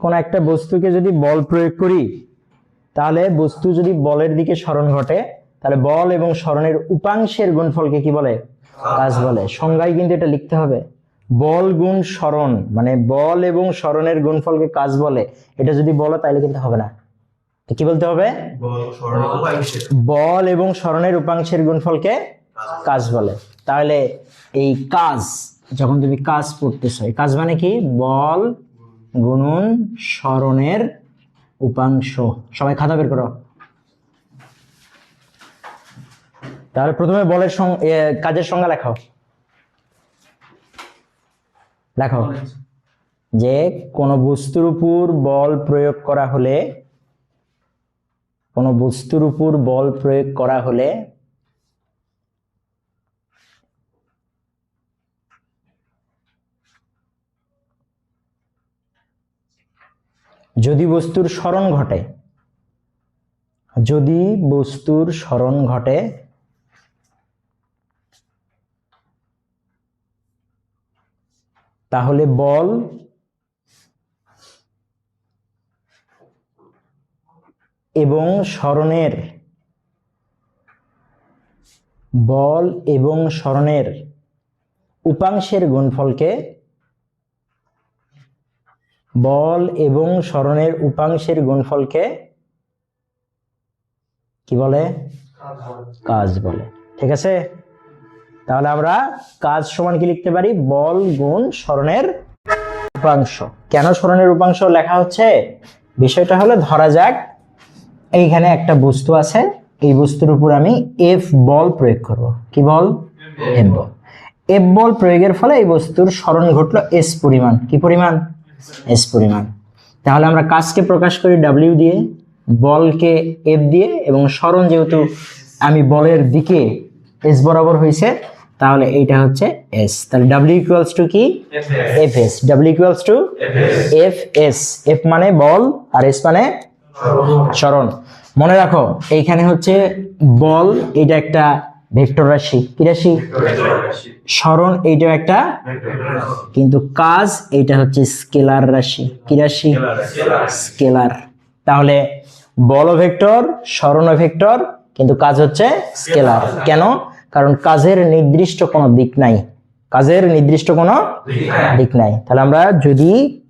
কোন একটা বস্তুকে যদি বল প্রয়োগ করি তাহলে বস্তু যদি বলের দিকে স্মরণ ঘটে তাহলে বল এবং স্মরণের উপাংশের গুণফলকে কি বলে? কাজ বলে। সংজ্ঞায় কিন্তু এটা লিখতে হবে। বল গুণ স্মরণ মানে বল এবং স্মরণের গুণফলকে কাজ বলে। এটা যদি বলো তাহলে কিন্তু হবে না। কি বলতে হবে? বল এবং স্মরণের উপাংশের গুণফলকে কাজ বলে। তাহলে এই কাজ যখন তুমি কাজ পড়তেছো এই কাজ মানে কি? বল গুণন স্মরণের উপাংশ। সবাই খাতা বের করো। তাহলে প্রথমে বলের কাজের সংজ্ঞা লেখাও। লেখো যে কোনো বস্তুর উপর বল প্রয়োগ করা হলে কোনো বস্তুর উপর বল প্রয়োগ করা হলে যদি বস্তুর স্মরণ ঘটে, যদি বস্তুর স্মরণ ঘটে, তাহলে বল এবং স্মরণের, বল এবং স্মরণের উপাংশের গুণফলকে বল এবং স্মরণের উপাংশের গুণফলকে কি বলে? কাজ বলে। ঠিক আছে? তাহলে আমরা কাজ সমান কি লিখতে পারি? বল, গুণ, স্মরণের উপাংশ। কেন স্মরণের উপাংশ লেখা হচ্ছে? বিষয়টা হলো ধরা যাক, এইখানে একটা বস্তু আছে। এই বস্তুর উপর আমি এফ বল প্রয়োগ করব। কি বল? এফ বল। এফ বল প্রয়োগের ফলে এই বস্তুর স্মরণ ঘটলো এস পরিমাণ। কি পরিমাণ? এস পরিমাণ। তাহলে আমরা কাজকে প্রকাশ করি ডাব্লিউ দিয়ে, বলকে এফ দিয়ে, এবং স্মরণ যেহেতু আমি বলের দিকে এস বরাবর হয়েছে, তাহলে এইটা হচ্ছে এস তাহলে ডাব্লিউ ইকুয়ালস টু কি? F S W equals to F S F মানে বল, আর এস মানে স্মরণ মনে রাখো, এইখানে হচ্ছে বল, এটা একটা ভেক্টর রাশি। কি রাশি? স্মরণ, এইটাও একটা। কিন্তু কাজ, এইটা হচ্ছে স্কেলার রাশি। কি রাশি? স্কেলার। তাহলে বল ভেক্টর, স্মরণ ভেক্টর, কিন্তু কাজ হচ্ছে স্কেলার। কেন? কারণ কাজের নির্দিষ্ট কোনো দিক নাই। কাজের নির্দিষ্ট কোনো দিক নাই। তাহলে আমরা যদি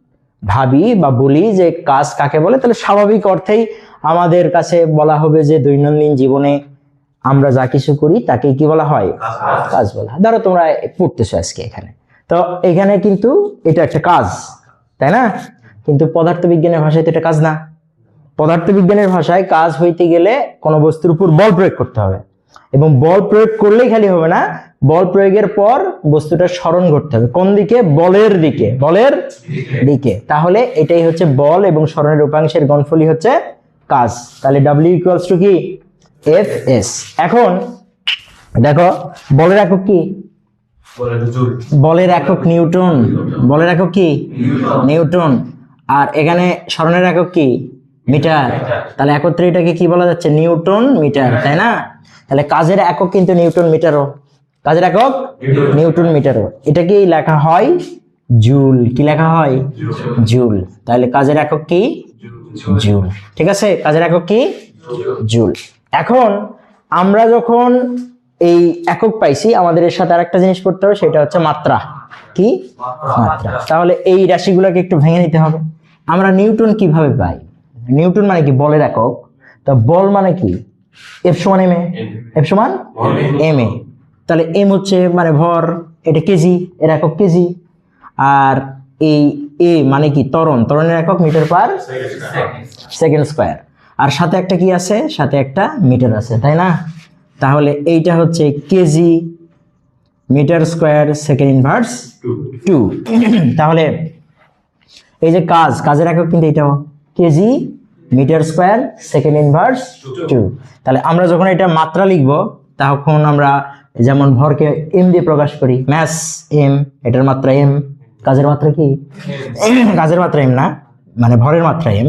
ভাবি বা বলি যে কাজ কাকে বলে, তাহলে স্বাভাবিক অর্থেই আমাদের কাছে বলা হবে যে দৈনন্দিন জীবনে আমরা যা কিছু করি তাকে কি বলা হয়? কাজ বলা ধরো তোমরা পড়তেছো আজকে এখানে। তো এখানে কিন্তু এটা একটা কাজ, তাই না? কিন্তু পদার্থবিজ্ঞানের ভাষায় তো এটা কাজ না। পদার্থবিজ্ঞানের ভাষায় কাজ হইতে গেলে কোনো বস্তুর উপর বল প্রয়োগ করতে হবে। এবং বল প্রয়োগ করলেই খালি হবে না, বল প্রয়োগের পর বস্তুটা স্মরণ করতে হবে। কোন দিকে? বলের দিকে। বলের দিকে। তাহলে এটাই হচ্ছে বল এবং স্মরণের উপাংশের গণফলই হচ্ছে কাজ। তাহলে ডাব্লিউ ইকুয়ালস টু কি? এফ এস এখন দেখো বলের একক কি? বলের একক নিউটন বলের একক কি? নিউটন আর এখানে স্মরণের একক কি? মিটার। তাহলে একত্রে এটাকে কি বলা যাচ্ছে? নিউটন মিটার তাই না? তাহলে কাজের একক কিন্তু নিউটন মিটারও। কাজের একক? নিউটন মিটারও। এটাকেই লেখা হয়? জুল। কি লেখা হয়? জুল। তাহলে কাজের একক কি? জুল। ঠিক আছে? কাজের একক কি? জুল। এখন আমরা যখন এই একক পাইছি, আমাদের এর সাথে আরেকটা জিনিস করতে হবে, সেটা হচ্ছে মাত্রা। কি? মাত্রা। তাহলে এই রাশিগুলোকে একটু ভেঙে নিতে হবে। আমরা নিউটন কীভাবে পাই? নিউটন মানে কি? বলের একক। তা বল মানে কি? এফ সমান এম এ। এফ সমান এম এ। তাহলে এম হচ্ছে মানে ভর, এটা কেজি, এর একক কেজি। আর এই এ মানে কি? ত্বরণ। ত্বরণের একক মিটার পার সেকেন্ড স্কোয়ার। আর সাথে একটা কি আছে? সাথে একটা মিটার আছে তাই না? তাহলে এইটা হচ্ছে kg metre square second inverse two. তাহলে এই যে কাজ কাজের একক কিন্তু এটাও kg metre square second inverse two. তাহলে আমরা যখন এটা মাত্রা লিখব তখন আমরা যেমন ভরকে এম দিয়ে প্রকাশ করি ম্যাস এম এটার মাত্রা এম কাজের মাত্রা কি? কাজের মাত্রা এম না মানে ভরের মাত্রা এম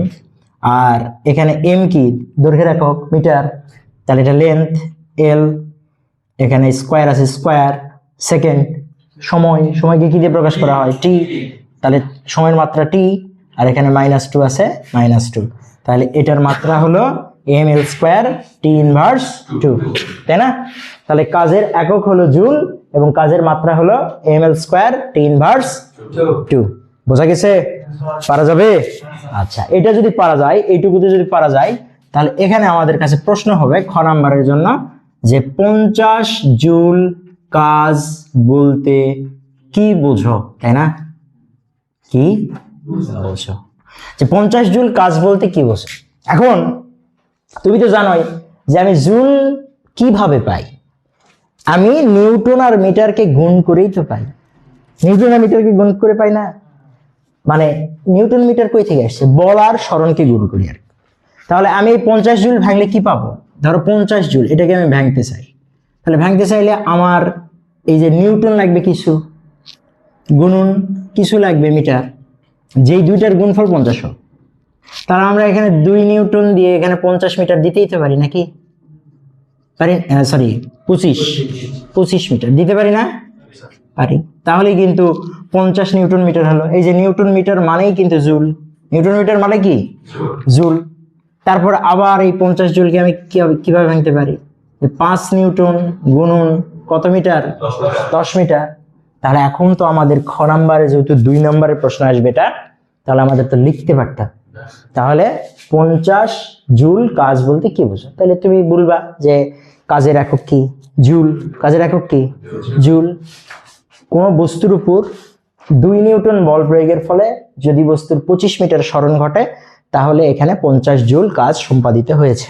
আর এখানে এম কি? দৈর্ঘ্যের একক মিটার। তাহলে এটা লেন্থ এল এখানে স্কোয়ার আছে স্কোয়ার সেকেন্ড সময়। সময়কে কি দিয়ে প্রকাশ করা হয়? টি তাহলে সময়ের মাত্রা টি আর এখানে মাইনাস টু আছে মাইনাস টু তাহলে এটার মাত্রা হলো M L square T inverse two তাই না? তাহলে কাজের একক হলো জুল এবং কাজের মাত্রা হলো M L square T inverse two বোঝা গেছে? পারা যাবে? আচ্ছা এটা যদি পারা যায়, এইটুকুতে যদি পারা যায়, তাহলে এখানে আমাদের কাছে প্রশ্ন হবে খ নাম্বারের জন্য যে পঞ্চাশ জুল কাজ বলতে কি বোঝো, তাই না? কি বোঝো? যে পঞ্চাশ জুল কাজ বলতে কি বোঝো? এখন, তুমি তো জানোই যে আমি জুল কীভাবে পাই? আমি নিউটন আর মিটারকে গুণ করেই তো পাই। নিউটন আর মিটারকে গুণ করে পাই না? মানে নিউটন মিটার কই থেকে আসছে? বল আর স্মরণকে গুণ করি আর। তাহলে আমি এই পঞ্চাশ জুল ভাঙলে কি পাবো? ধরো পঞ্চাশ জুল, এটাকে আমি ভাঙতে চাই। তাহলে ভাঙতে চাইলে আমার এই যে নিউটন লাগবে কিছু, গুণন কিছু লাগবে মিটার, যেই দুইটার গুণফল পঞ্চাশ হোক। তাহলে আমরা এখানে দুই নিউটন দিয়ে এখানে পঞ্চাশ মিটার দিতেই তো পারি নাকি? পারি সরি পঁচিশ পঁচিশ মিটার দিতে পারি না? পারি। তাহলে কিন্তু পঞ্চাশ নিউটন মিটার হলো। এই যে নিউটন মিটার মানেই কিন্তু জুল। নিউটন মিটার মানে কি? জুল। তারপর আবার এই পঞ্চাশ জুলকে আমি কীভাবে ভাঙতে পারি? পাঁচ নিউটন গুণন কত মিটার? দশ মিটার। তাহলে এখন তো আমাদের খ নাম্বারে যেহেতু দুই নম্বরের প্রশ্ন আসবে এটা তাহলে আমাদের তো লিখতে পারতাম। তাহলে পঞ্চাশ জুল কাজ বলতে কি বোঝো? তাহলে তুমি বলবা যে কাজের একক কি? জুল। কাজের একক কি? জুল। কোনো বস্তুর উপর দুই নিউটন বল প্রয়োগের ফলে যদি বস্তুর পঁচিশ মিটার স্মরণ ঘটে, তাহলে এখানে পঞ্চাশ জুল কাজ সম্পাদিত হয়েছে।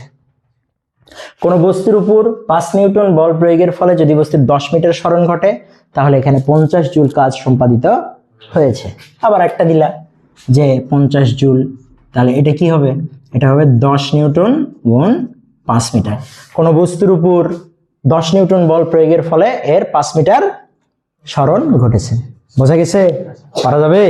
কোনো বস্তুর উপর পাঁচ নিউটন বল প্রয়োগের ফলে যদি বস্তুর দশ মিটার স্মরণ ঘটে, তাহলে এখানে পঞ্চাশ জুল কাজ সম্পাদিত হয়েছে। আবার একটা দিলা যে পঞ্চাশ জুল, তাহলে এটা কি হবে? এটা হবে দশ নিউটন গুণ পাঁচ মিটার। কোনো বস্তুর উপর দশ নিউটন বল প্রয়োগের ফলে এর পাঁচ মিটার স্মরণ ঘটেছে। বোঝা গেছে? পারা যাবে?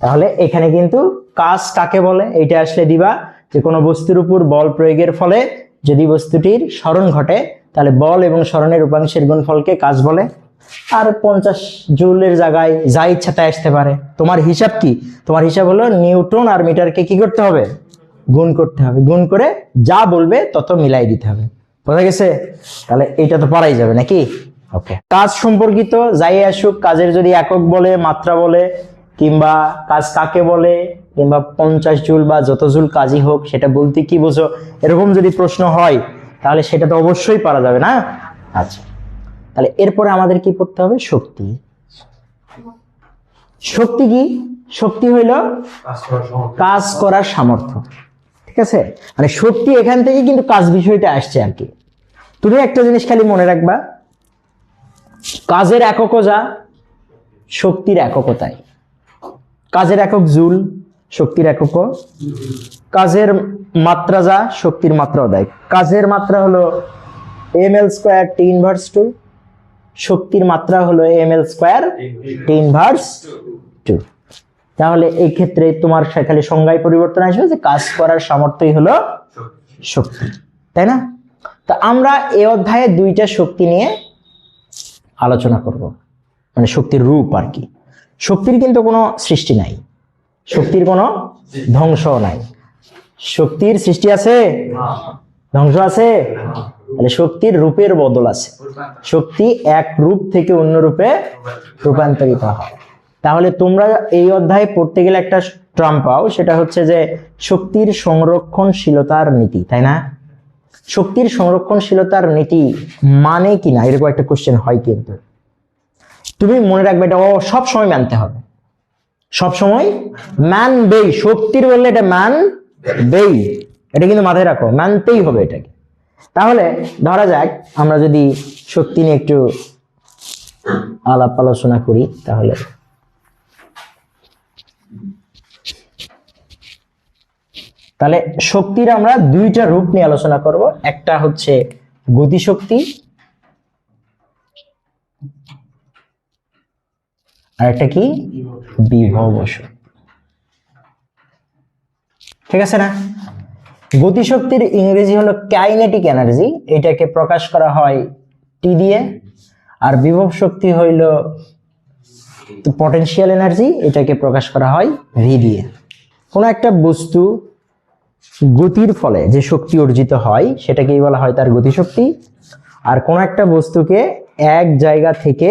তাহলে এখানে কিন্তু কাজ কাকে বলে? এইটা আসলে দিবা যে কোনো বস্তুর উপর বল প্রয়োগের ফলে যদি বস্তুটির স্মরণ ঘটে, তাহলে বল এবং স্মরণের উপাংশের গুণফলকে কাজ বলে। আর পঞ্চাশ জুলের জায়গায় যা ইচ্ছা তাই আসতে পারে। তোমার হিসাব কি? তোমার হিসাব হলো নিউটন আর মিটারকে কি করতে হবে? গুণ করতে হবে। গুণ করে যা বলবে তত মিলাই দিতে হবে। বোঝা গেছে? তাহলে এইটা তো পারাই যাবে নাকি? কাজ সম্পর্কিত যাই আসুক কাজের যদি একক বলে মাত্রা বলে কিংবা কাজ কাকে বলে কিংবা পঞ্চাশ জুল বা যত জুল কাজই হোক সেটা বলতে কি বোঝো? এরকম যদি প্রশ্ন হয় তাহলে সেটা তো অবশ্যই পারা যাবে না? আচ্ছা। তাহলে এরপরে আমাদের কি পড়তে হবে? শক্তি। শক্তি কি? শক্তি হইল কাজ করার সামর্থ্য। ঠিক আছে? মানে শক্তি এখান থেকে কিন্তু কাজ বিষয়টা আসছে আর কি। তুমি একটা জিনিস খালি মনে রাখবা। কাজের একক যা, শক্তির এককও তাই। কাজের একক জুল, শক্তির একক কাজের মাত্রা যা, শক্তির মাত্রাও দেয় কাজের মাত্রা হলো M L square T inverse two, শক্তির মাত্রা হলো M L square T inverse two. তাহলে এই ক্ষেত্রে তোমার খালি সংজ্ঞায় পরিবর্তন আসবে যে কাজ করার সামর্থ্যই হলো শক্তি। তাই না? তা আমরা এ অধ্যায়ে দুইটা শক্তি নিয়ে আলোচনা করব। মানে শক্তির রূপ আর কি। শক্তির কিন্তু কোনো সৃষ্টি নাই। শক্তির কোনো ধ্বংস নাই। শক্তির সৃষ্টি আছে? ধ্বংস আছে? তাহলে শক্তির রূপের বদল আছে। শক্তি এক রূপ থেকে অন্য রূপে রূপান্তরিত হয়। তাহলে তোমরা এই অধ্যায়ে পড়তে গেলে একটা ট্রাম পাও, সেটা হচ্ছে যে শক্তির সংরক্ষণশীলতার নীতি, তাই না? শক্তির সংরক্ষণশীলতার নীতি মানে কি না? এরকম একটা কোশ্চেন হয় কিন্তু। তুমি মনে রাখবে এটা সব সময় মানতে হবে। সব সময় ম্যান বেই শক্তির বললে এটা ম্যান বেই এটা কিন্তু মাথায় রাখো, মানতেই হবে এটাকে। তাহলে ধরা যাক, আমরা যদি শক্তি নিয়ে একটু আলাপ আলোচনা করি তাহলে। তাহলে শক্তির আমরা দুইটা রূপ নিয়ে আলোচনা করব। একটা হচ্ছে গতিশক্তি আর একটা কি? বিভব শক্তি ঠিক আছে না? গতিশক্তির ইংরেজি হলো কাইনেটিক এনার্জি এটাকে প্রকাশ করা হয় টি দিয়ে। আর বিভব শক্তি হইল পটেনশিয়াল এনার্জি এটাকে প্রকাশ করা হয় ভি দিয়ে। কোনো একটা বস্তু গতির ফলে যে শক্তি অর্জিত হয়, সেটাকেই বলা হয় তার গতিশক্তি। আর কোনো একটা বস্তুকে এক জায়গা থেকে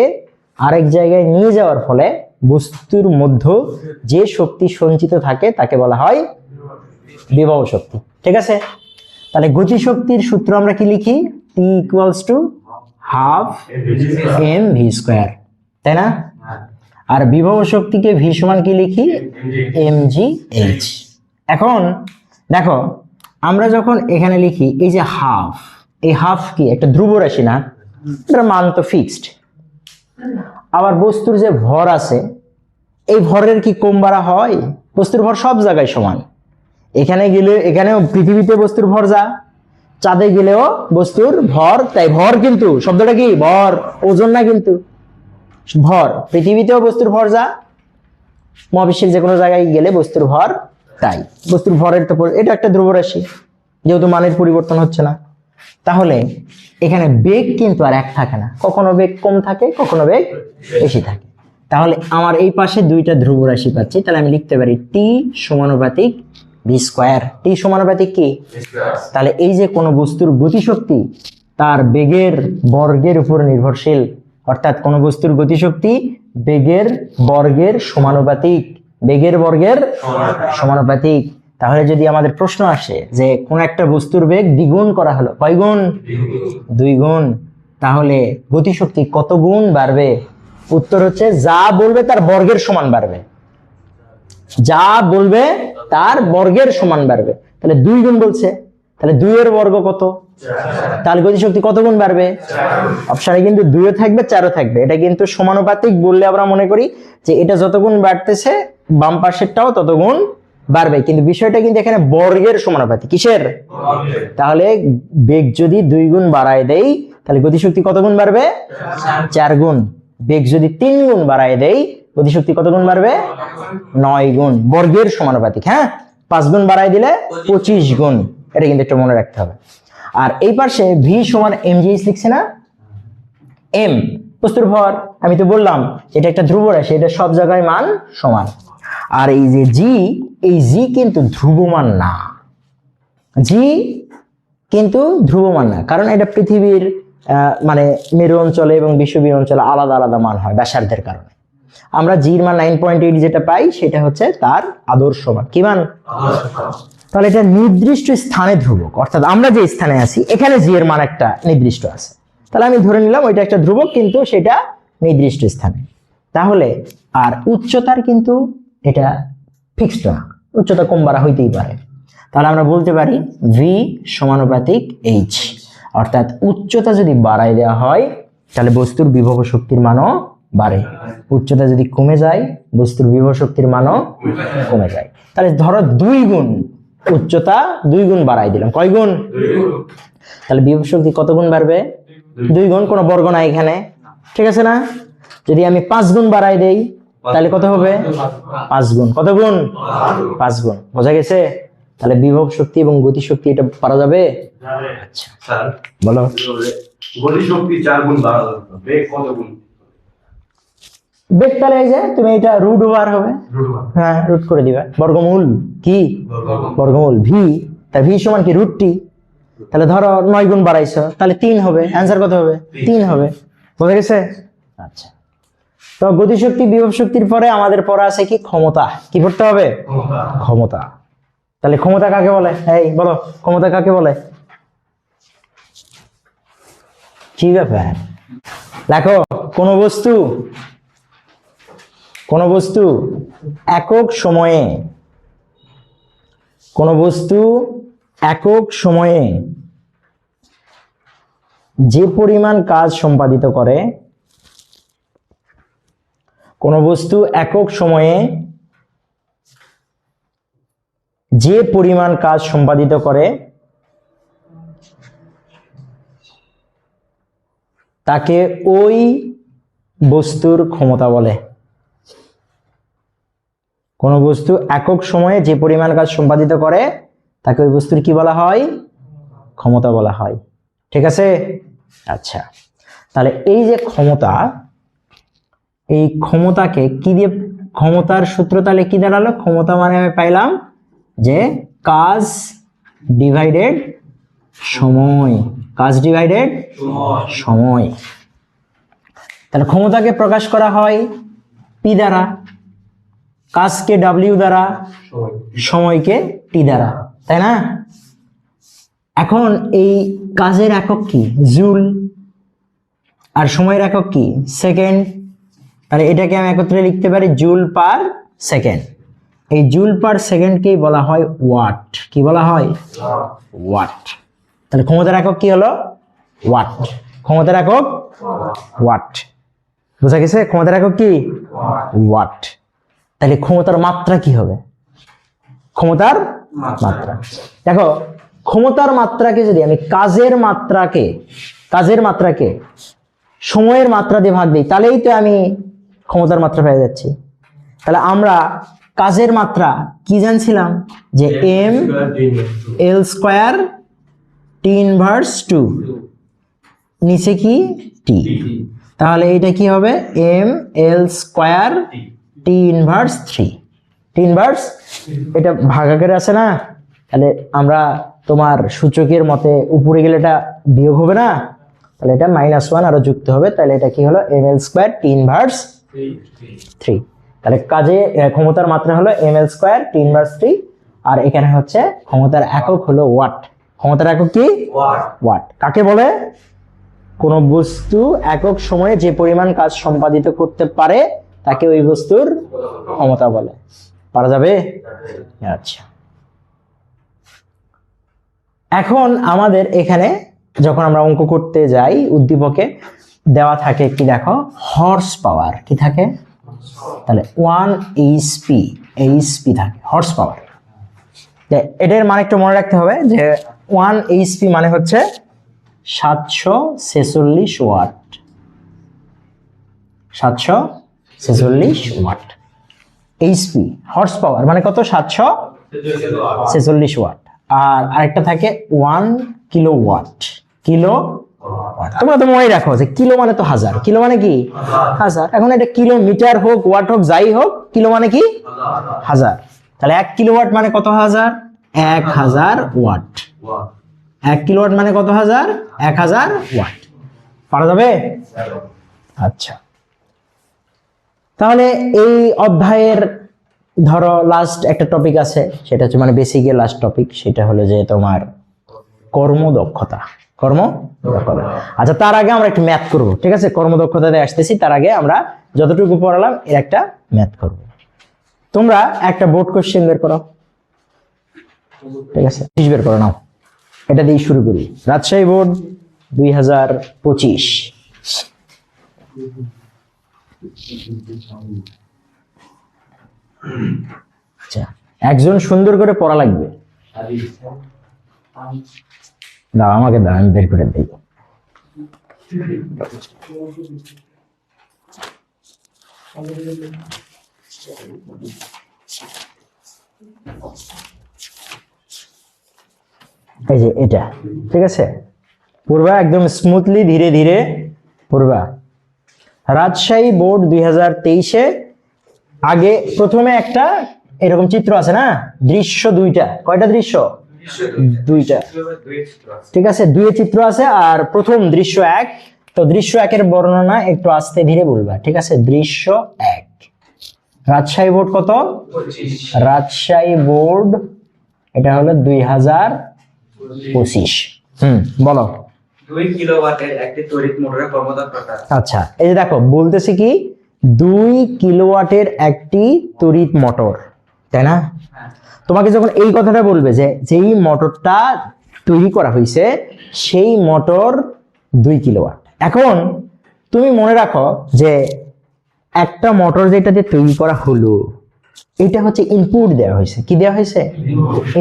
আরেক জায়গায় নিয়ে যাওয়ার ফলে বস্তুর মধ্যে যে শক্তি সঞ্চিত থাকে, তাকে বলা হয় বিবাহ শক্তি। ঠিক আছে? তাহলে গতিশক্তির সূত্র আমরা কি লিখি? T equals to half M V square তাই না? আর বিভব শক্তিকে ভি সমান কি লিখি? এম জি এইচ এখন দেখো, আমরা যখন এখানে লিখি, এই যে হাফ এই হাফ কি? একটা ধ্রুব রাশি না? এটার মান তো ফিক্সড আবার বস্তুর যে ভর আছে, এই ভরের কি কম বাড়া হয়? বস্তুর ভর সব জায়গায় সমান। এখানে গেলে, এখানেও পৃথিবীতে বস্তুর ভর যা, চাঁদে গেলেও বস্তুর ভর, তাই ভর কিন্তু, শব্দটা কি? ভর, ওজন না কিন্তু? ভর, পৃথিবীতেও বস্তুর ভর যা, মহাবিশ্বের যে কোনো জায়গায় গেলে বস্তুর ভর তাই। বস্তুর ভরের তো এটা একটা ধ্রুবরাশি যেহেতু মানের পরিবর্তন হচ্ছে না। তাহলে এখানে বেগ কিন্তু আর এক থাকে না। কখনো বেগ কম থাকে কখনো বেগ বেশি থাকে। তাহলে আমার এই পাশে দুইটা ধ্রুবরাশি পাচ্ছি। তাহলে আমি লিখতে পারি টি সমানুপাতিক ভি স্কোয়ার টি সমানুপাতিক কি? তাহলে এই যে কোনো বস্তুর গতিশক্তি তার বেগের বর্গের উপর নির্ভরশীল। অর্থাৎ কোনো বস্তুর গতিশক্তি বেগের বর্গের সমানুপাতিক। বেগের বর্গের সমানুপাতিক। তাহলে যদি আমাদের প্রশ্ন আসে যে কোন একটা বস্তুর বেগ দ্বিগুণ করা হলো কয় গুণ? দুই গুণ। তাহলে গতিশক্তি কত গুণ বাড়বে? উত্তর হচ্ছে যা বলবে তার বর্গের সমান বাড়বে। যা বলবে তার বর্গের সমান বাড়বে। তাহলে দুই গুণ বলছে। তাহলে দুইয়ের বর্গ কত? তাহলে গতিশক্তি কত গুণ বাড়বে? অপশনে কিন্তু দুইও থাকবে চারও থাকবে। এটা কিন্তু সমানুপাতিক বললে আমরা মনে করি যে এটা যত গুণ বাড়তেছে বাম পাশেরটাও তত গুণ বাড়বে। কিন্তু বিষয়টা কিন্তু এখানে বর্গের সমানুপাতিক। কিসের? তাহলে বেগ যদি দুই গুণ বাড়ায় দেই তাহলে গতিশক্তি কত গুণ বাড়বে? চার। গুণ। বেগ যদি তিন গুণ বাড়ায় দেই গতিশক্তি কত গুণ বাড়বে? নয় গুণ। বর্গের সমানুপাতিক হ্যাঁ? পাঁচ গুণ বাড়ায় দিলে পঁচিশ গুণ। এটা কিন্তু একটু মনে রাখতে হবে। আর এই পাশে ভি সমান এম লিখছে না? এম বস্তুর ভর আমি তো বললাম এটা একটা ধ্রুব রাশি এটা সব জায়গায় মান সমান। আর এই যে জি এই জি কিন্তু ধ্রুবমান না। জি কিন্তু ধ্রুবমান না, কারণ এটা পৃথিবীর মানে মেরু অঞ্চলে এবং বিশ্ববীর অঞ্চলে আলাদা আলাদা মান হয় ব্যাসার্ধের কারণে। আমরা জির মান নাইন পয়েন্ট এইট যেটা পাই, সেটা হচ্ছে তার আদর্শ মান। কি মান? তাহলে এটা নির্দিষ্ট স্থানে ধ্রুবক, অর্থাৎ আমরা যে স্থানে আছি, এখানে জি এর মান একটা নির্দিষ্ট আছে। তাহলে আমি ধরে নিলাম ওইটা একটা ধ্রুবক, কিন্তু সেটা নির্দিষ্ট স্থানে। তাহলে, আর উচ্চতার কিন্তু এটা ফিক্সড না, উচ্চতা কম বাড়া হইতেই পারে। তাহলে আমরা বলতে পারি ভি সমানুপাতিক এইচ অর্থাৎ উচ্চতা যদি বাড়ায় দেওয়া হয়, তাহলে বস্তুর বিভব শক্তির মানও বাড়ে। উচ্চতা যদি কমে যায়, বস্তুর বিভব শক্তির মানও কমে যায়। তাহলে ধরো দুই গুণ উচ্চতা দুই গুণ বাড়াই দিলাম। কয় গুণ? তাহলে বিভব শক্তি কত গুণ বাড়বে? দুই গুণ, কোনো বর্গ নাই এখানে। ঠিক আছে না? যদি আমি পাঁচ গুণ বাড়াই দেই তাহলে কত হবে? পাঁচ গুণ। কত গুণ? পাঁচ গুণ। বোঝা গেছে? তাহলে বিভব শক্তি এবং গতি শক্তি এটা পারা যাবে? আচ্ছা। বলো। গতি শক্তি চার গুণ বাড়ানো বেগ কত গুণ? বেগ তাহলে এই যে তুমি এটা রুট ওভার হবে। হ্যাঁ রুট করে দিবা। বর্গমূল কি? বর্গমূল। বর্গমূল। ভি তা ভি সমান কি রুট টি তাহলে ধরো নয় গুণ বাড়াইছো। তাহলে তিন হবে। অ্যান্সার কত হবে? তিন হবে। বোঝা গেছে? আচ্ছা। তো গতিশক্তি বিভব শক্তির পরে আমাদের পড়া আছে কি? ক্ষমতা। কি পড়তে হবে? ক্ষমতা। ক্ষমতা। তাহলে ক্ষমতা কাকে বলে? এই বলো ক্ষমতা কাকে বলে? কি ব্যাপার? দেখো কোন বস্তু কোন বস্তু একক সময়ে কোন বস্তু একক সময়ে যে পরিমাণ কাজ সম্পাদিত করে কোন বস্তু একক সময়ে যে পরিমাণ কাজ সম্পাদিত করে, তাকে ওই বস্তুর ক্ষমতা বলে। কোনো বস্তু একক সময়ে যে পরিমাণ কাজ সম্পাদিত করে, তাকে ওই বস্তুর কি বলা হয়? ক্ষমতা বলা হয়। ঠিক আছে? আচ্ছা। তাহলে এই যে ক্ষমতা এই ক্ষমতাকে কি দিয়ে, ক্ষমতার সূত্র তাহলে কি দাঁড়াল? ক্ষমতা মানে আমি পাইলাম যে কাজ ডিভাইডেড সময়। কাজ ডিভাইডেড সময়। তাহলে ক্ষমতাকে প্রকাশ করা হয় পি দ্বারা। কাজকে ডাব্লিউ দ্বারা, সময়কে টি দ্বারা। তাই না? এখন এই কাজের একক কি? জুল। আর সময়ের একক কি? সেকেন্ড। তাহলে এটাকে আমি একত্রে লিখতে পারি জুল পার সেকেন্ড এই জুল পার সেকেন্ডকেই বলা হয়? ওয়াট কি বলা হয়? ওয়াট তাহলে ক্ষমতার একক কি হলো? ওয়াট ক্ষমতার একক? ওয়াট বোঝা গেছে? ক্ষমতার একক কি? ওয়াট তাহলে ক্ষমতার মাত্রা কি হবে? ক্ষমতার মাত্রা। দেখো, ক্ষমতার মাত্রাকে যদি আমি কাজের মাত্রাকে কাজের মাত্রাকে, সময়ের মাত্রা দিয়ে ভাগ দিই, তাহলেই তো আমি ক্ষমতার মাত্রা পেয়ে যাচ্ছি। তাহলে আমরা কাজের মাত্রা কি জানছিলাম? যে M L square T inverse two নিচে কি? টি তাহলে এটা কি হবে? M L square T inverse three T inverse এটা ভাগাকারে আছে না? তাহলে আমরা তোমার সূচকের মতে উপরে গেলে এটা বিয়োগ হবে না? তাহলে এটা মাইনাস ওয়ান আরও যুক্ত হবে। তাহলে এটা কি হলো? M L square T inverse three তাহলে কাজে ক্ষমতার মাত্রা হলো M L square T inverse three আর এখানে হচ্ছে ক্ষমতার একক হলো ওয়াট ক্ষমতার একক কি? ওয়াট কাকে বলে? কোনো বস্তু একক সময়ে যে পরিমাণ কাজ সম্পাদিত করতে পারে তাকে ওই বস্তুর ক্ষমতা বলে। পারা যাবে? আচ্ছা। এখন আমাদের এখানে যখন আমরা অঙ্ক করতে যাই উদ্দীপকে দেওয়া থাকে কি দেখো? হর্স পাওয়ার কি থাকে? তাহলে ওয়ান এইচপি এইচপি থাকে হর্স পাওয়ার এটার মানে একটু মনে রাখতে হবে যে ওয়ান এইচপি মানে হচ্ছে সাতশো ছেচল্লিশ ওয়াট। সাতশো ছেচল্লিশ ওয়াট। এইচপি হর্স পাওয়ার মানে কত? সাতশো ছেচল্লিশ ওয়াট। আর আরেকটা থাকে ওয়ান কিলো ওয়াট কিলো তোমরা তো মনে রাখো যে কিলো মানে তো হাজার। কিলো মানে কি? হাজার। এখন এটা কিলোমিটার হোক, ওয়াট হোক, যাই হোক, কিলো মানে কি? হাজার। তাহলে এক কিলো ওয়াট মানে কত হাজার? এক হাজার ওয়াট। এক কিলো ওয়াট মানে কত হাজার? এক হাজার ওয়াট। পারা যাবে? আচ্ছা। তাহলে এই অধ্যায়ের ধরো লাস্ট একটা টপিক আছে, সেটা হচ্ছে মানে বেসিকের লাস্ট টপিক সেটা হলো যে তোমার কর্মদক্ষতা। কর্ম দক্ষতা। আচ্ছা তার আগে আমরা একটু ম্যাথ করব ঠিক আছে? কর্মদক্ষতাতে আসতেছি তার আগে আমরা যতটুকু পড়ালাম এর একটা ম্যাথ করব। তোমরা একটা বোর্ড কোশ্চেন বের করো। ঠিক আছে? বের করো নাও। এটা দিয়ে শুরু করি। রাজশাহী বোর্ড দুই হাজার পঁচিশ। আচ্ছা একজন সুন্দর করে পড়া লাগবে। দাও আমাকে দাও, আমি বের করে দিই। এই যে এটা, ঠিক আছে? পূর্বা একদম স্মুথলি ধীরে ধীরে, পূর্বা। রাজশাহী বোর্ড দুই হাজার তেইশে আগে প্রথমে একটা এরকম চিত্র আছে না? দৃশ্য দুইটা। কয়টা দৃশ্য? দুইটা। ঠিক আছে দুই চিত্র আছে আর প্রথম দৃশ্য এক। তো দৃশ্য একের বর্ণনা একটু আস্তে ধীরে বলবা। ঠিক আছে দৃশ্য এক। রাজশাহী বোর্ড কত? রাজশাহী বোর্ড এটা হলো দুই হাজার পঁচিশ। হুম বলো। আচ্ছা এই যে দেখো বলতেছে কি দুই কিলোওয়াটের একটি তড়িৎ মোটর। তাই না? তোমাকে যখন এই কথাটা বলবে যে যেই মোটরটা তৈরি করা হয়েছে সেই মোটর দুই কিলোওয়াট। এখন তুমি মনে রাখো যে একটা মোটর যেটা দিয়ে তৈরি করা হলো এটা হচ্ছে ইনপুট দেওয়া হয়েছে কি দেওয়া হয়েছে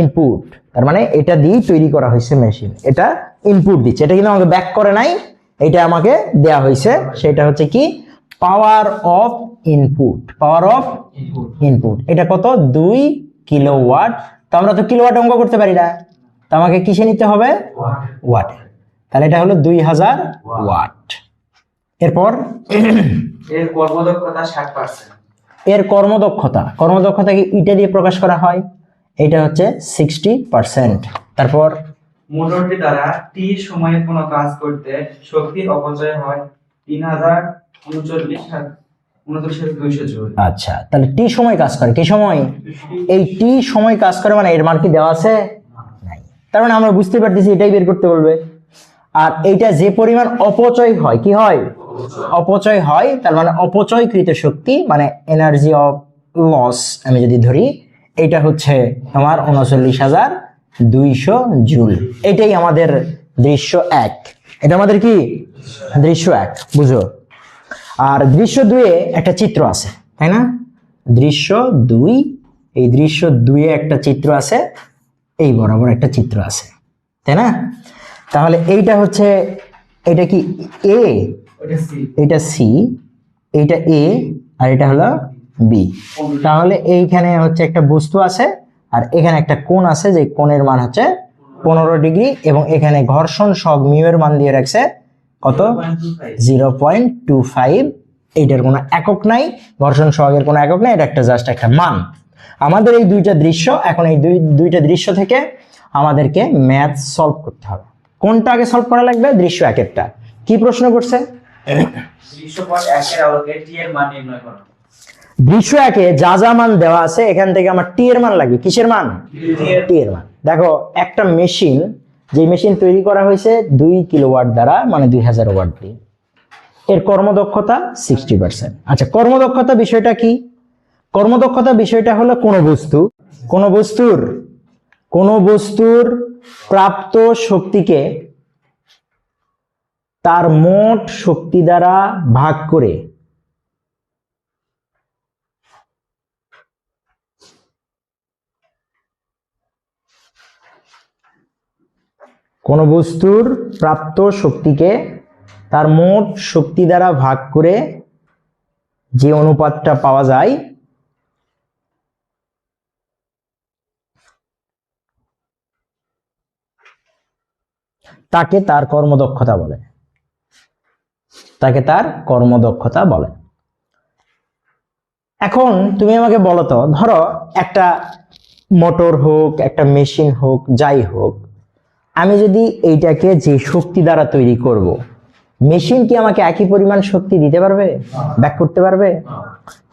ইনপুট তার মানে এটা দিয়েই তৈরি করা হয়েছে মেশিন এটা ইনপুট দিচ্ছে। এটা কিন্তু আমাকে ব্যাক করে নাই এটা আমাকে দেওয়া হয়েছে সেটা হচ্ছে কি? Power of input power of input. এটা কত? দুই কিলোওয়াট। তো আমরা তো কিলোওয়াট অঙ্ক করতে পারি না। তো আমাকে কিসে নিতে হবে? ওয়াটে তাহলে এটা হলো দুই হাজার ওয়াট। এরপর এর কর্মদক্ষতা ষাট এর কর্মদক্ষতা। কর্মদক্ষতাকে ইটা দিয়ে প্রকাশ করা হয়? এটা হচ্ছে সিক্সটি পার্সেন্ট তারপর মোটরটি দ্বারা টি সময়ে কোনো কাজ করতে শক্তির অপচয় হয় তিন হাজার আচ্ছা তাহলে টি সময় কাজ করে কি সময়। এই টি সময় কাজ করে মানে এর মান কি দেওয়া আছে? তার মানে আমরা বুঝতে পারতেছি, এটাই বের করতে বলবে। আর এইটা যে পরিমাণ অপচয় হয়, কি হয়? অপচয় হয়, তার মানে অপচয়কৃত শক্তি মানে এনার্জি অফ লস আমি যদি ধরি, এটা হচ্ছে আমার উনচল্লিশ হাজার দুইশো জুল। এটাই আমাদের দৃশ্য এক। এটা আমাদের কি? দৃশ্য এক, বুঝো? আর দৃশ্য দুয়ে একটা চিত্র আছে তাই না? দৃশ্য দুই এই দৃশ্য দুয়ে একটা চিত্র আছে এই বরাবর একটা চিত্র আছে তাই না? তাহলে এইটা হচ্ছে এটা কি এ এটা সি এইটা এ আর এটা হলো বি তাহলে এইখানে হচ্ছে একটা বস্তু আছে আর এখানে একটা কোণ আছে যে কোণের মান হচ্ছে পনেরো ডিগ্রি এবং এখানে ঘর্ষণ সব মিউ এর মান দিয়ে রাখছে কত? Zero point two five. এইটার কোনো একক নাই ঘর্ষণ সহগের কোনো একক নাই এটা একটা জাস্ট একটা মান। আমাদের এই দুইটা দৃশ্য এখন এই দুই দুইটা দৃশ্য থেকে আমাদেরকে ম্যাথ সলভ করতে হবে। কোনটা আগে সলভ করা লাগবে? দৃশ্য এক একটা কি প্রশ্ন করছে? দৃশ্য একে যা যা মান দেওয়া আছে এখান থেকে আমার টি এর মান লাগবে। কিসের মান? টি এর। মান। দেখো একটা মেশিন যে মেশিন তৈরি করা হয়েছে দুই কিলোওয়াট দ্বারা মানে দুই হাজার ওয়াট দিয়ে। এর কর্মদক্ষতা সিক্সটি পার্সেন্ট আচ্ছা কর্মদক্ষতা বিষয়টা কি? কর্মদক্ষতা বিষয়টা হলো কোনো বস্তু, কোনো বস্তুর কোনো বস্তুর প্রাপ্ত শক্তিকে তার মোট শক্তি দ্বারা ভাগ করে কোনো বস্তুর প্রাপ্ত শক্তিকে তার মোট শক্তি দ্বারা ভাগ করে যে অনুপাতটা পাওয়া যায়, তাকে তার কর্মদক্ষতা বলে। তাকে তার কর্মদক্ষতা বলে। এখন তুমি আমাকে বলো তো, ধরো একটা মোটর হোক, একটা মেশিন হোক, যাই হোক আমি যদি এইটাকে যে শক্তি দ্বারা তৈরি করব মেশিন কি আমাকে একই পরিমাণ শক্তি দিতে পারবে? ব্যাক করতে পারবে?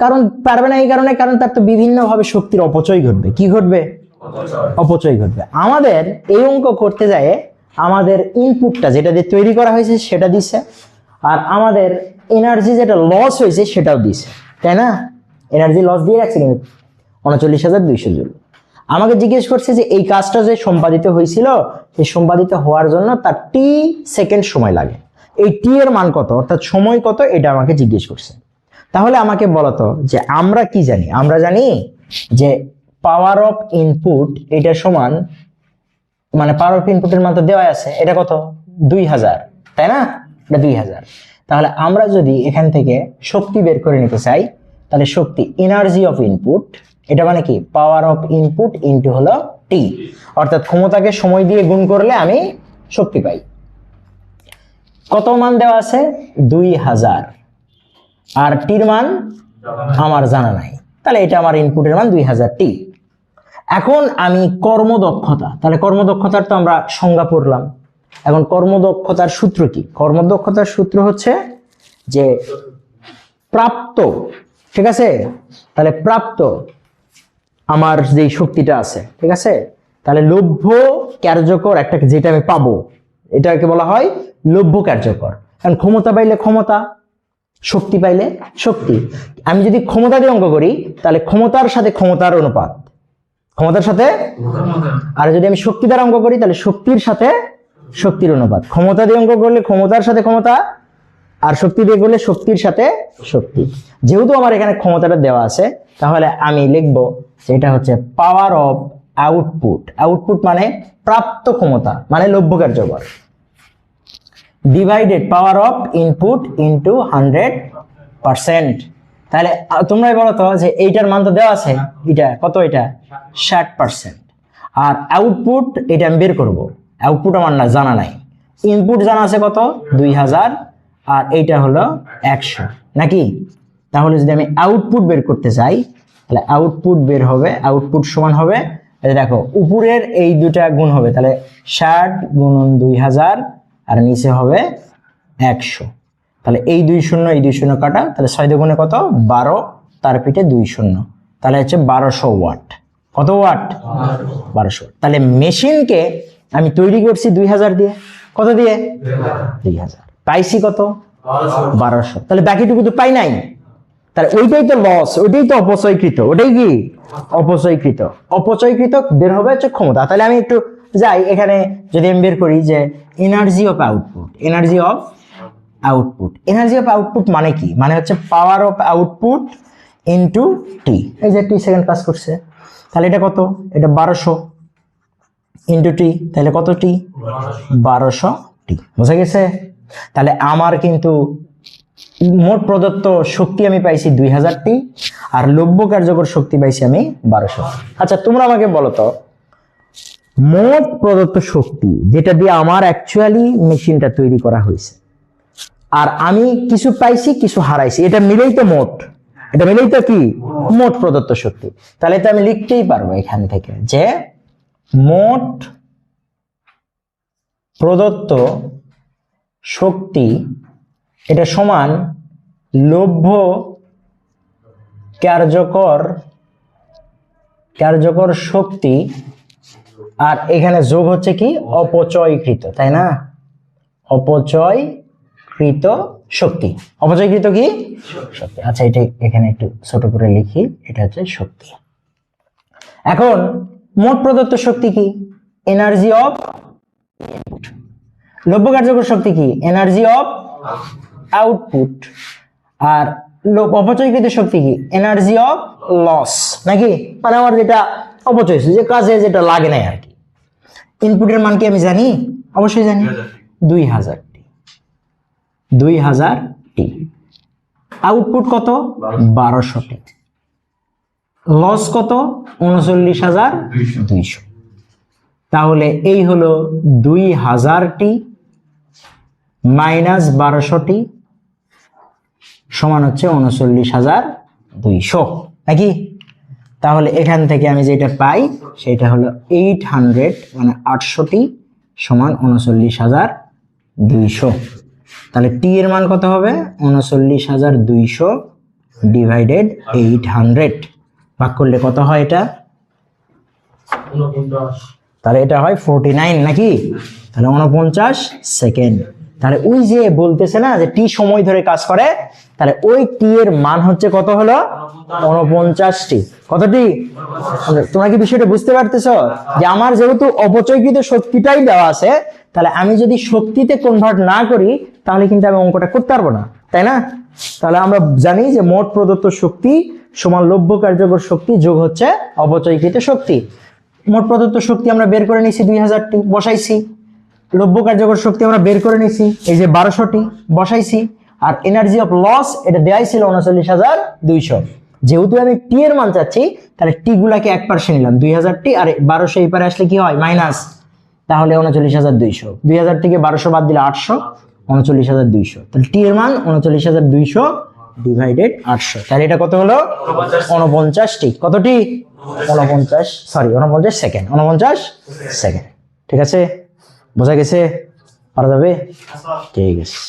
কারণ পারবে না এই কারণে, কারণ তার তো বিভিন্নভাবে শক্তির অপচয় ঘটবে। কি ঘটবে? অপচয় ঘটবে। আমাদের এই অঙ্ক করতে যায় আমাদের ইনপুটটা যেটা দিয়ে তৈরি করা হয়েছে সেটা দিছে, আর আমাদের এনার্জি যেটা লস হয়েছে সেটাও দিছে। তাই না? এনার্জি লস দিয়ে রাখছে কিন্তু। উনচল্লিশ হাজার দুইশো জুল। আমাকে জিজ্ঞেস করছে যে এই কাজটা যে সম্পাদিত হয়েছিল সেই সম্পাদিত হওয়ার জন্য তার টি সেকেন্ড সময় লাগে। এই টি এর মান কত, অর্থাৎ সময় কত, এটা আমাকে জিজ্ঞেস করছে। তাহলে আমাকে বলতো যে আমরা কি জানি? আমরা জানি যে পাওয়ার অফ ইনপুট এটা সমান মানে পাওয়ার অফ ইনপুটের মান তো দেওয়া আছে, এটা কত? দুই হাজার, তাই না? এটা দুই হাজার। তাহলে আমরা যদি এখান থেকে শক্তি বের করে নিতে চাই, তাহলে শক্তি এনার্জি অফ ইনপুট এটা মানে কি? পাওয়ার অফ ইনপুট ইনটু হলো টি অর্থাৎ ক্ষমতাকে সময় দিয়ে গুণ করলে আমি শক্তি পাই। কত মান দেওয়া আছে? দুই হাজার। আর টির মান আমার জানা নাই। তাহলে এটা আমার ইনপুটের মান দুই হাজার টি এখন আমি কর্মদক্ষতা। তাহলে কর্মদক্ষতার তো আমরা সংজ্ঞা পড়লাম। এখন কর্মদক্ষতার সূত্র কি? কর্মদক্ষতার সূত্র হচ্ছে যে প্রাপ্ত। ঠিক আছে? তাহলে প্রাপ্ত আমার যে শক্তিটা আছে, ঠিক আছে? তাহলে লভ্য কার্যকর একটা, যেটা আমি পাবো, এটাকে বলা হয় লভ্য কার্যকর। কারণ ক্ষমতা পাইলে ক্ষমতা, শক্তি পাইলে শক্তি। আমি যদি ক্ষমতা দিয়ে অঙ্ক করি, তাহলে ক্ষমতার সাথে ক্ষমতার অনুপাত। ক্ষমতার সাথে? আর যদি আমি শক্তি দ্বারা অঙ্ক করি, তাহলে শক্তির সাথে শক্তির অনুপাত। ক্ষমতা দিয়ে অঙ্ক করলে ক্ষমতার সাথে ক্ষমতা আর শক্তি দিয়ে করলে শক্তির সাথে শক্তি। যেহেতু আমার এখানে ক্ষমতাটা দেওয়া আছে, তাহলে আমি লিখব এটা হচ্ছে পাওয়ার অফ আউটপুট আউটপুট মানে প্রাপ্ত ক্ষমতা মানে লভ্য কার্যকর। Divided power of input into hundred percent তাহলে তোমরাই বলো তো যে এইটার মান তো দেওয়া আছে, এটা কত এটা? ষাট পার্সেন্ট আর আউটপুট এটা আমি বের করব। আউটপুট আমার না জানা নাই। ইনপুট জানা আছে কত? দুই হাজার আর এইটা হলো একশো। নাকি? তাহলে যদি আমি আউটপুট বের করতে চাই, তাহলে আউটপুট বের হবে আউটপুট সমান হবে দেখো, উপরের এই দুটা গুণ হবে, তাহলে ষাট গুণন দুই হাজার, আর নিচে হবে একশো। তাহলে এই দুই শূন্য, এই দুই শূন্য কাটা, তাহলে ছয় দুগুণে কত? বারো, তার পিঠে দুই শূন্য। তাহলে হচ্ছে বারোশো ওয়াট। কত ওয়াট? বারোশো। তাহলে মেশিনকে আমি তৈরি করছি দুই হাজার দিয়ে। কত দিয়ে? দুই হাজার। পাইছি কত? বারোশো। তাহলে বাকিটুকু তো পাই নাই। তাহলে ওইটাই তো লস ওইটাই তো অপচয়কৃত। ওটাই কি? অপচয়কৃত। অপচয়কৃত বের হবে হচ্ছে ক্ষমতা। তাহলে আমি একটু যাই এখানে যদি আমি বের করি যে energy of output energy of output energy of output মানে কি? মানে হচ্ছে power of output into T এই যে টি সেকেন্ড পাস করছে। তাহলে এটা কত? এটা বারোশো ইন্টু টি তাহলে কত টি বারোশো। টি বোঝা গেছে? তাহলে আমার কিন্তু মোট প্রদত্ত শক্তি আমি পাইছি দুই হাজার টি আর লব্য কার্যকর শক্তি পাইছি আমি বারোশো। আচ্ছা তোমরা আমাকে বলো তো, মোট প্রদত্ত শক্তি যেটা দিয়ে আমার অ্যাকচুয়ালি মেশিনটা তৈরি করা হয়েছে, আর আমি কিছু পাইছি, কিছু হারাইছি, এটা মিলেই তো মোট। এটা মিলেই তো কি? মোট প্রদত্ত শক্তি। তাহলে তো আমি লিখতেই পারব এখান থেকে যে মোট প্রদত্ত শক্তি, এটা সমান লভ্য কার্যকর কার্যকর শক্তি, আর এখানে যোগ হচ্ছে কি? অপচয়কৃত, তাই না? অপচয়কৃত শক্তি। অপচয়কৃত কি? শক্তি। আচ্ছা এটা এখানে একটু ছোট করে লিখি, এটা হচ্ছে শক্তি। এখন মোট প্রদত্ত শক্তি কি? এনার্জি অফ লভ্য কার্যকর শক্তি কি? এনার্জি অফ আউটপুট আর অপচয়কৃত শক্তি কি? এনার্জি অফ লস নাকি? মানে আমার যেটা অপচয় হয়েছে, যে কাজে যেটা লাগে নাই আর কি। ইনপুটের মান কি আমি জানি? অবশ্যই জানি। দুই হাজার টি। দুই হাজার টি। আউটপুট কত? বারোশো টি। লস কত? উনচল্লিশ হাজার দুইশো। তাহলে এই হলো দুই হাজারটি মাইনাস বারোশোটি সমান হচ্ছে উনচল্লিশ হাজার দুইশো। নাকি? তাহলে এখান থেকে আমি যেটা পাই সেটা হলো এইট হান্ড্রেড মানে আটশোটি সমান উনচল্লিশ হাজার দুইশো। তাহলে টি এর মান কত হবে? উনচল্লিশ হাজার দুইশো ডিভাইডেড এইট হান্ড্রেড। ভাগ করলে কত হয় এটা? তাহলে এটা হয় ফোরটি নাইন নাকি? তাহলে উনপঞ্চাশ সেকেন্ড। তাহলে ওই যে বলতেছে না যে টি সময় ধরে কাজ করে, তাহলে ওই টি এর মান হচ্ছে কত হলো? উনপঞ্চাশটি কতটি তোমরা কি বিষয়টা বুঝতে পারতেছো? যে আমার যেহেতু অপচয়কৃত শক্তিটাই দেওয়া আছে, তাহলে আমি যদি শক্তিতে কনভার্ট না করি, তাহলে কিন্তু আমি অঙ্কটা করতে পারব না। তাই না? তাহলে আমরা জানি যে মোট প্রদত্ত শক্তি সমান লভ্য কার্যকর শক্তি যোগ হচ্ছে অপচয়কৃত শক্তি। মোট প্রদত্ত শক্তি আমরা বের করে নিয়েছি দুই হাজারটি, বসাইছি। লভ্য কার্যকর শক্তি আমরা বের করে নিছি এই যে বারোশোটি বসাইছি আর এনার্জি অফ লস এটা দেয়াই ছিল উনচল্লিশ হাজার দুইশো। যেহেতু আমি টি এর মান চাচ্ছি তাহলে টি গুলাকে এক পার্সেন্ট নিলাম দুই হাজার টি আর বারোশো এই পারে আসলে কি হয়? মাইনাস তাহলে উনচল্লিশ হাজার দুইশো। দুই হাজার থেকে বারোশো বাদ দিলে আটশো উনচল্লিশ হাজার দুইশো। তাহলে টি এর মান উনচল্লিশ হাজার দুইশো ডিভাইডেড আটশো। তাহলে এটা কত হলো? উনপঞ্চাশটি। কতটি? উনপঞ্চাশ। সরি উনপঞ্চাশ সেকেন্ড উনপঞ্চাশ সেকেন্ড ঠিক আছে? বোঝা গেছে পারা যাবে ঠিক আছে